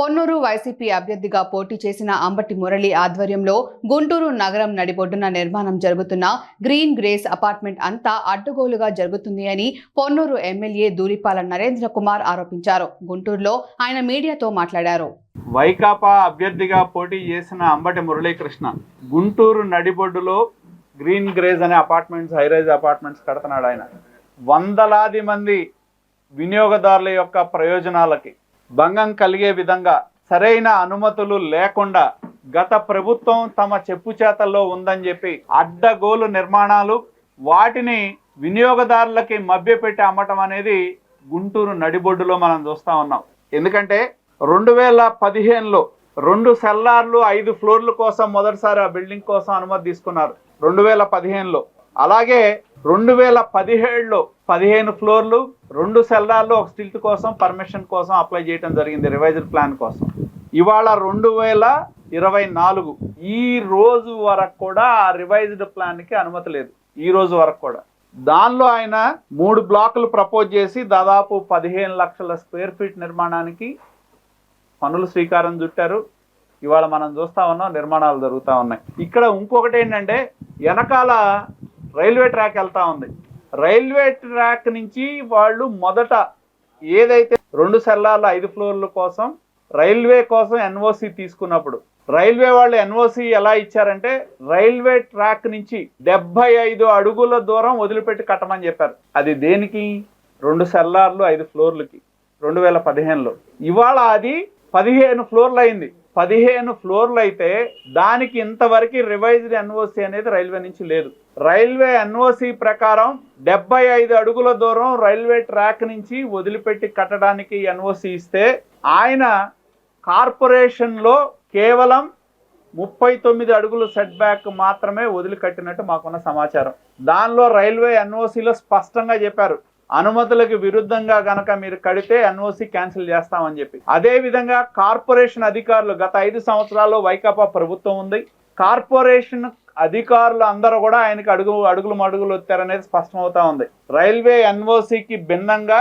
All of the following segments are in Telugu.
పొన్నూరు వైసీపీ అభ్యర్థిగా పోటీ చేసిన అంబటి మురళి ఆధ్వర్యంలో గుంటూరు నగరం నడిబొడ్డున నిర్మాణం జరుగుతున్న గ్రీన్ గ్రేస్ అపార్ట్మెంట్ అంతా అడ్డగోలుగా జరుగుతుంది అని పొన్నూరు ఎమ్మెల్యే దూరిపాల నరేంద్ర కుమార్ ఆరోపించారు. గుంటూరులో ఆయన మీడియాతో మాట్లాడారు. వైకాపా అభ్యర్థిగా పోటీ చేసిన అంబటి మురళీకృష్ణ గుంటూరు నడిబొడ్డులో గ్రీన్ గ్రేజ్ అనే అపార్ట్మెంట్స్ హైరైజ్ అపార్ట్మెంట్స్ కడుతున్నాడు ఆయన. వందలాది మంది వినియోగదారుల యొక్క ప్రయోజనాలకి భంగం కలిగే విధంగా సరైన అనుమతులు లేకుండా గత ప్రభుత్వం తమ చెప్పు చేతల్లో ఉందని చెప్పి అడ్డగోలు నిర్మాణాలు వాటిని వినియోగదారులకి మభ్యపెట్టి అమ్మటం అనేది గుంటూరు నడిబొడ్డులో మనం చూస్తా ఉన్నాం. ఎందుకంటే రెండు వేల పదిహేనులో రెండు సెల్లార్లు ఐదు ఫ్లోర్ల కోసం మొదటిసారి ఆ బిల్డింగ్ కోసం అనుమతి తీసుకున్నారు. రెండు వేల పదిహేనులో అలాగే రెండు వేల పదిహేడులో పదిహేను ఫ్లోర్లు రెండు సెల్లార్లు ఒక స్టిల్ట్ కోసం పర్మిషన్ కోసం అప్లై చేయడం జరిగింది రివైజ్డ్ ప్లాన్ కోసం. ఇవాళ రెండు వేల ఇరవై నాలుగు ఈ రోజు వరకు కూడా ఆ రివైజ్డ్ ప్లాన్కి అనుమతి లేదు ఈ రోజు వరకు కూడా. దానిలో ఆయన మూడు బ్లాకులు ప్రపోజ్ చేసి దాదాపు పదిహేను లక్షల స్క్వేర్ ఫీట్ నిర్మాణానికి పనులు శ్రీకారం చుట్టారు. ఇవాళ మనం చూస్తా ఉన్నాం నిర్మాణాలు జరుగుతూ ఉన్నాయి. ఇక్కడ ఇంకొకటి ఏంటంటే వెనకాల రైల్వే ట్రాక్ వెళ్తా ఉంది. రైల్వే ట్రాక్ నుంచి వాళ్ళు మొదట ఏదైతే రెండు సెల్లార్ల ఐదు ఫ్లోర్ల కోసం రైల్వే కోసం ఎన్ఓసి తీసుకున్నప్పుడు రైల్వే వాళ్ళు ఎన్ఓసి ఎలా ఇచ్చారంటే రైల్వే ట్రాక్ నుంచి డెబ్బై ఐదు అడుగుల దూరం వదిలిపెట్టి కట్టమని చెప్పారు. అది దేనికి? రెండు సెల్లార్లు ఐదు ఫ్లోర్లకి. రెండు వేల పదిహేనులో. ఇవాళ అది పదిహేను ఫ్లోర్లు అయింది పదిహేను ఫ్లోర్లు అయితే దానికి ఇంతవరకు రివైజ్డ్ ఎన్ఓసి అనేది రైల్వే నుంచి లేదు. రైల్వే ఎన్ఓసి ప్రకారం డెబ్బై ఐదు అడుగుల దూరం రైల్వే ట్రాక్ నుంచి వదిలిపెట్టి కట్టడానికి ఎన్ఓసి ఇస్తే ఆయన కార్పొరేషన్లో కేవలం ముప్పై తొమ్మిది అడుగులు సెట్ బ్యాక్ మాత్రమే వదిలికట్టినట్టు మాకున్న సమాచారం. దానిలో రైల్వే ఎన్ఓసిలో స్పష్టంగా చెప్పారు. అనుమతులకు విరుద్ధంగా గనక మీరు కడితే ఎన్ఓసి క్యాన్సిల్ చేస్తామని చెప్పి. అదే విధంగా కార్పొరేషన్ అధికారులు గత ఐదు సంవత్సరాల్లో వైకాపా ప్రభుత్వం ఉంది. కార్పొరేషన్ అధికారులు అందరూ కూడా ఆయనకి అడుగు అడుగులు మడుగులు వచ్చారనేది స్పష్టమవుతా ఉంది. రైల్వే ఎన్ఓసికి భిన్నంగా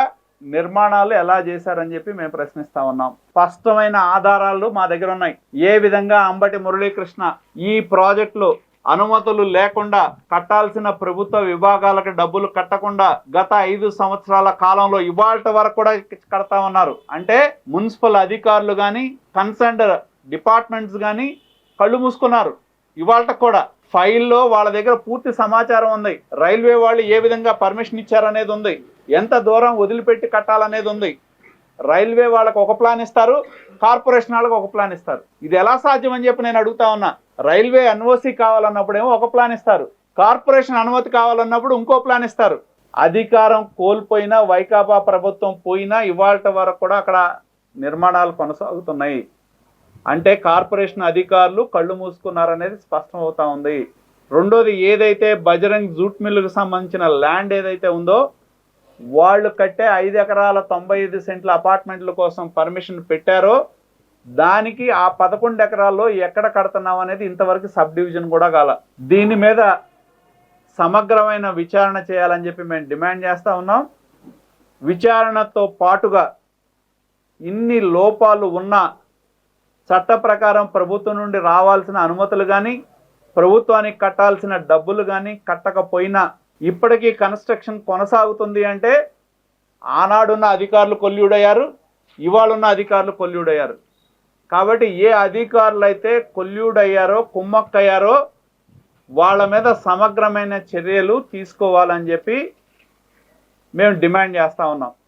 నిర్మాణాలు ఎలా చేశారని చెప్పి మేము ప్రశ్నిస్తా ఉన్నాం. స్పష్టమైన ఆధారాలు మా దగ్గర ఉన్నాయి. ఏ విధంగా అంబటి మురళీకృష్ణ ఈ ప్రాజెక్టులో అనుమతులు లేకుండా కట్టాల్సిన ప్రభుత్వ విభాగాలకు డబ్బులు కట్టకుండా గత ఐదు సంవత్సరాల కాలంలో ఇవాళ వరకు కూడా కడతా ఉన్నారు. అంటే మున్సిపల్ అధికారులు కానీ కన్సర్న్డ్ డిపార్ట్మెంట్స్ కానీ కళ్ళు మూసుకున్నారు. ఇవాళ కూడా ఫైల్లో వాళ్ళ దగ్గర పూర్తి సమాచారం ఉంది. రైల్వే వాళ్ళు ఏ విధంగా పర్మిషన్ ఇచ్చారనేది ఉంది. ఎంత దూరం వదిలిపెట్టి కట్టాలనేది ఉంది. రైల్వే వాళ్ళకు ఒక ప్లాన్ ఇస్తారు కార్పొరేషన్ వాళ్ళకి ఒక ప్లాన్ ఇస్తారు. ఇది ఎలా సాధ్యం అని చెప్పి నేను అడుగుతా ఉన్నా. రైల్వే ఎన్ఓసి కావాలన్నప్పుడేమో ఒక ప్లాన్ ఇస్తారు. కార్పొరేషన్ అనుమతి కావాలన్నప్పుడు ఇంకో ప్లాన్ ఇస్తారు. అధికారం కోల్పోయినా వైకాపా ప్రభుత్వం పోయినా ఇవాళ వరకు కూడా అక్కడ నిర్మాణాలు కొనసాగుతున్నాయి. అంటే కార్పొరేషన్ అధికారులు కళ్ళు మూసుకున్నారనేది స్పష్టం అవుతా ఉంది. రెండోది ఏదైతే బజరంగ్ జూట్ మిల్లుకు సంబంధించిన ల్యాండ్ ఏదైతే ఉందో వాళ్ళు కట్టే ఐదు ఎకరాల తొంభై ఐదు సెంట్ల అపార్ట్మెంట్ల కోసం పర్మిషన్ పెట్టారో దానికి ఆ పదకొండు ఎకరాల్లో ఎక్కడ కడుతున్నాం అనేది ఇంతవరకు సబ్ డివిజన్ కూడా కాల. దీని మీద సమగ్రమైన విచారణ చేయాలని చెప్పి మేము డిమాండ్ చేస్తూ ఉన్నాం. విచారణతో పాటుగా ఇన్ని లోపాలు ఉన్నా చట్ట ప్రకారం ప్రభుత్వం నుండి రావాల్సిన అనుమతులు కానీ ప్రభుత్వానికి కట్టాల్సిన డబ్బులు కానీ కట్టకపోయినా ఇప్పటికీ కన్స్ట్రక్షన్ కొనసాగుతుంది అంటే ఆనాడున్న అధికారులు కొల్యూడయ్యారు ఇవాళ ఉన్న అధికారులు కొల్యూడయ్యారు. కాబట్టి ఏ అధికారులు అయితే కొల్యూడయ్యారో కుమ్మక్కయ్యారో వాళ్ళ మీద సమగ్రమైన చర్యలు తీసుకోవాలని చెప్పి మేము డిమాండ్ చేస్తూ ఉన్నాం.